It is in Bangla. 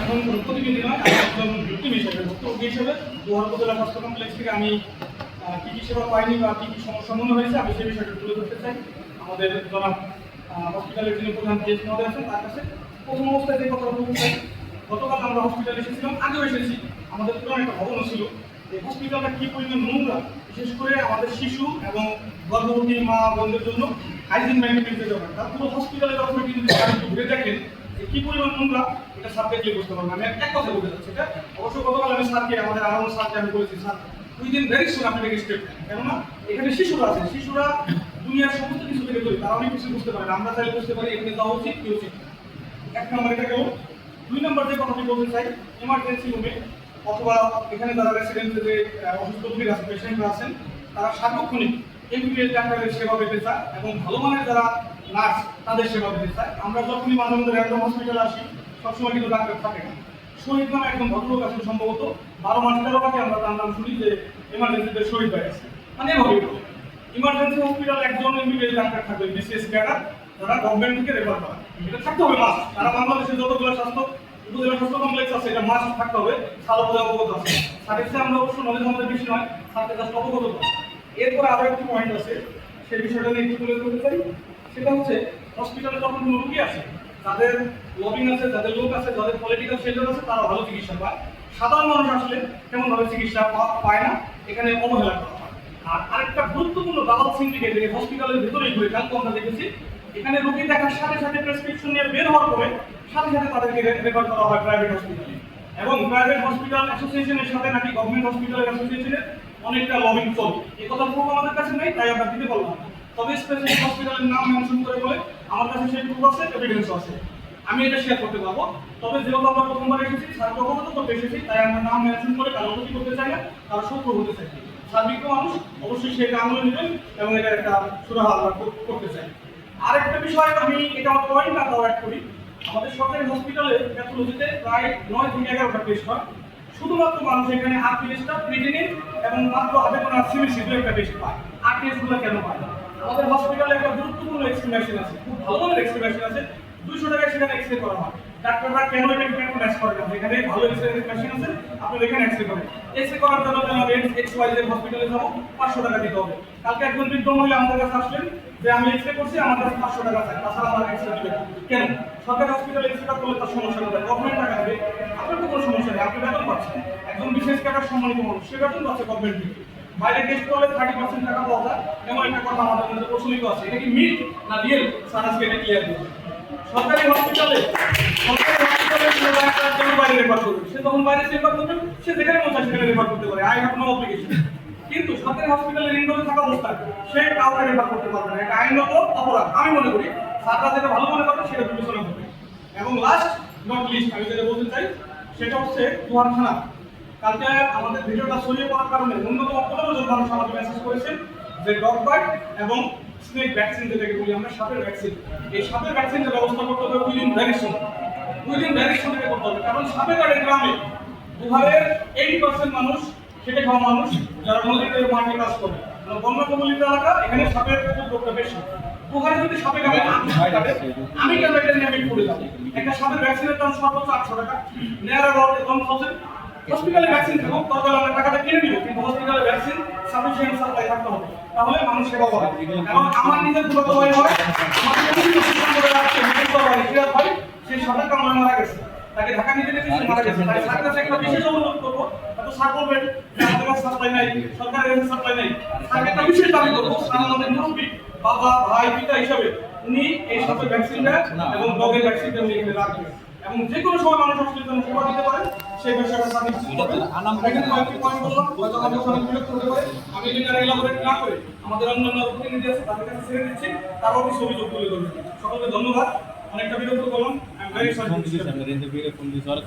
এখন নয় একজন হিসেবে থেকে আমি সেবা পাইনি বা কি কি মনে হয়েছে, আমি সেই তুলে ধরতে চাই। আমাদের প্রধান তার কাছে প্রথম অবস্থায় যে কথা বলতে আমরা হসপিটালে এসেছিলাম, আগেও এসেছি। আমাদের ছিল এই কি বিশেষ করে আমাদের শিশু এবং গর্ভবতী মা বোনদের জন্য হাইজিন মেনটেন করতে দরকার তার পুরো হসপিটালের যদি ঘুরে দেখেন যে কি পরিমাণ নোংরা, এটা স্যারকে গিয়ে বুঝতে পারবেন আমি এক কথা বলতে চাচ্ছি, এটা অবশ্য গতকাল আমি স্যারকে, আমাদের আরও স্যারকে আমি বলেছি, স্যার উইদিন ভেরি সুন আপনি একটা স্টেপ নেন। কেননা, এখানে শিশুরা আছে, শিশুরা দুনিয়ার সমস্ত কিছু থেকে তৈরি তারা অনেক কিছু বুঝতে পারে। আমরা চাইলে বুঝতে পারি এখানে যাওয়া উচিত, কি উচিত এক নম্বর এটা গেল দুই নম্বর যে কথাটি বলতে চাই এমার্জেন্সি রুমে অথবা এখানে যারা রেসিডেন্টে যে অসুস্থ রোগীর আছে পেশেন্টরা আছেন, তারা সার্বক্ষণিক এমবিবিএস ডাক্তারের সেবা পেতে চায় এবং ভালো মানের যারা নার্স, তাদের সেবা পেতে চায়। আমরা যখনই মাঝে মধ্যে র্যান্ডম হসপিটালে আসি, সবসময় কিন্তু ডাক্তার থাকে না। শহীদ নামে একজন ভদ্রলোক আছেন সম্ভবত, বারো মাস তেরো টাকা আমরা তার নাম শুনি যে এমার্জেন্সিতে শহীদ হয়ে আছে মানে এভাবেই বলে ইমার্জেন্সি হসপিটাল একজন এমবিবিএস ডাক্তার থাকবে, বিসিএস ক্যাডার, যারা গভর্নমেন্ট থেকে রেফার করা। এটা থাকতে হবে মাস তারা বাংলাদেশে যতগুলো স্বাস্থ্য, উপজেলা স্বাস্থ্য কমপ্লেক্স আছে, এটা মাস থাকতে হবে। সারা অবগত আছে। সাথে আমরা অবশ্য নলেজ আমাদের বেশি নয় সাথে জাস্ট অবগত। এরপরে আরও একটি পয়েন্ট আছে। সেই বিষয়টা নিয়ে একটু তুলে ধরতে চাই। সেটা হচ্ছে হসপিটালে যখন রুগী আছে যাদের লবিং আছে, যাদের লোক আছে, যাদের পলিটিক্যাল শেল্টার আছে, তারা ভালো চিকিৎসা পায়। সাধারণ মানুষ আসলে তেমন ভাবে চিকিৎসা পায় না। এখানে অবহেলা করা হয়। আর আরেকটা গুরুত্বপূর্ণ দালাল সিন্ডিকেট এই হসপিটালের ভেতরেই ঘুরে কালকে আমরা দেখেছি। এখানে রোগী দেখার সাথে সাথে প্রেসক্রিপশন নিয়ে বের হওয়ার পরে সাথে সাথে তাদেরকে রেফার করা হয় প্রাইভেট হসপিটালে এবং প্রাইভেট হসপিটাল অ্যাসোসিয়েশনের সাথে নাকি গভর্নমেন্ট হসপিটালের অ্যাসোসিয়েশনের অনেকটা লবিং চলে এই কথা প্রুফ আমাদের কাছে নেই, তাই আমরা দিতে পারলাম। তবে স্পেসিফিক হসপিটালের নাম মেনশন করে বলে আমার কাছে সেই প্রুফ আছে এভিডেন্স আছে। আমি এটা শেয়ার করতে পারব। তবে যেহেতু আমরা প্রথমবার এসেছি স্যারকে অবগত করতে এসেছি, তাই আমরা নাম মেনশন করে কারও ক্ষতি করতে চাই না কারও শত্রু হতে চাই সার্বিক মানুষ অবশ্যই সেটা আমলে নেবেন এবং এটা একটা সুরাহা করতে চাই। আরেকটা বিষয় আমি এটা পয়েন্ট না অ্যাড করি। আমাদের সরকারি হসপিটালে প্যাথোলজিতে প্রায় নয় থেকে এগারোটা টেস্ট হয়। শুধুমাত্র মানুষ এখানে আর টেস্টটা ক্রিটিনিন এবং মাত্র হাতে কোনো সিমিসি দু একটা টেস্ট পায়। আর কেন পায় না? আমাদের হসপিটালে একটা গুরুত্বপূর্ণ এক্সপ্লেনেশন আছে, খুব ভালো মানের এক্সপ্লেনেশন আছে। দুইশো টাকায় সেখানে এক্সরে করা হয়। ডাক্তাররা কেন এটা কেন ম্যাচ করে না? এখানে ভালো এক্সরে মেশিন আছে আপনারা এখানে এক্সরে করেন। এক্সরে করার জন্য আমি এক্স ওয়াই জেড হসপিটালে যাব, পাঁচশো টাকা দিতে হবে। কালকে একজন বৃদ্ধ মহিলা আমাদের কাছে আসলেন যে, আমি এক্সরে করছি, আমার কাছে পাঁচশো টাকা চাই। তাছাড়া আমার এক্সরে দিবে। কেন? সরকারি হসপিটালে এক্সরেটা করলে তার সমস্যা কোথায় গভর্নমেন্ট টাকা দেবে। আপনার তো কোনো সমস্যা নেই। আপনি বেতন পাচ্ছেন। একজন বিশেষ টাকার সম্মানিত মানুষ, সে বেতন পাচ্ছে গভর্নমেন্ট থেকে। বাইরে টেস্ট করলে থার্টি পার্সেন্ট টাকা পাওয়া যায়। এমন একটা কথা আমাদের মধ্যে প্রচলিত আছে। এটা কি মিথ না রিয়েল স্যার আজকে এটা ক্লিয়ার করবে সরকারি হসপিটালে সরকারি হসপিটালে বাইরে রেফার করবে। সে যখন বাইরে রেফার করবে। সে যেখানে মন চায় সেখানে রেফার করতে পারে। আই হ্যাভ নো অব্লিগেশন কিন্তু সরকারি হসপিটালে ইনডোরে থাকা অবস্থায় সে কাউকে রেফার করতে পারবে না। এটা আইনত অপরাধ। আমি মনে করি স্যাররা যেটা ভালো মনে করবে সেটা বিবেচনা করবে। এবং লাস্ট নট লিস্ট আমি যেটা বলতে চাই, সেটা হচ্ছে থানা কালকে আমাদের ভিডিওটা ছড়িয়ে পড়ার কারণে ন্যূনতম পনেরো জন মানুষ আমাকে মেসেজ করেছেন যে ডগ বাইট এবং স্নেক ভ্যাকসিন যেটাকে বলি আমরা, সাপের ভ্যাকসিন এই সাপের ভ্যাকসিনের ব্যবস্থা করতে হবে উইদিন ভ্যারিসন উইদিন ভ্যারিসন থেকে করতে হবে। কারণ সাপের গাড়ি গ্রামে। দুহারের এইটি পার্সেন্ট মানুষ খেটে খাওয়া মানুষ, যারা নদীতে মাঠে কাজ করে। মানে বন্যা কবলিত এলাকা, এখানে সাপের উপদ্রবটা বেশি। দুহারে যদি সাপে কাটে আমি কেন এটা নিয়ে আমি পড়ে যাব? একটা সাপের ভ্যাকসিনের দাম সর্বোচ্চ আটশো টাকা। নেয়ার অ্যাবাউট ওয়ান থাউজেন্ড হসপিটালে ভ্যাকসিন থাকো তরকারি আমরা টাকাটা কিনে নিব কিন্তু হসপিটালে ভ্যাকসিন সাফিসিয়েন্ট সাপ্লাই থাকতে হবে। তাহলে মানুষ সেবা পাবে। এবং আমার নিজের দুটো ভাই হয় আমাদের করে রাখছে ভাই সিরাজ সেই সাঁতার কামড়ে মারা গেছে। তাকে ঢাকা নিতে গেছে মারা গেছে। তাই সাথে একটা বিশেষ অনুরোধ করব আমাদের সাপ্লাই নাই সরকারের সাপ্লাই নাই তাকে একটা বিশেষ দাবি করব আমাদের মুরব্বী বাবা ভাই পিতা হিসাবে উনি এই সাথে ভ্যাকসিনটা এবং ডগের ভ্যাকসিনটা উনি এখানে রাখবেন এবং যে কোনো সময় মানুষ যেন সেবা দিতে পারে সেই বিষয়টা স্যার নিশ্চিত এখানে কয়েকটি পয়েন্ট বললাম হয়তো আমাদের অনেক বিরক্ত হতে পারে আমি এলাবোরেট না করে আমাদের অন্যান্য প্রতিনিধি আছে তাদের কাছে ছেড়ে দিচ্ছি তারাও কিছু অভিযোগ তুলে ধরবে সকলকে ধন্যবাদ অনেকটা বিরক্ত করলাম আই এম ভেরি সরি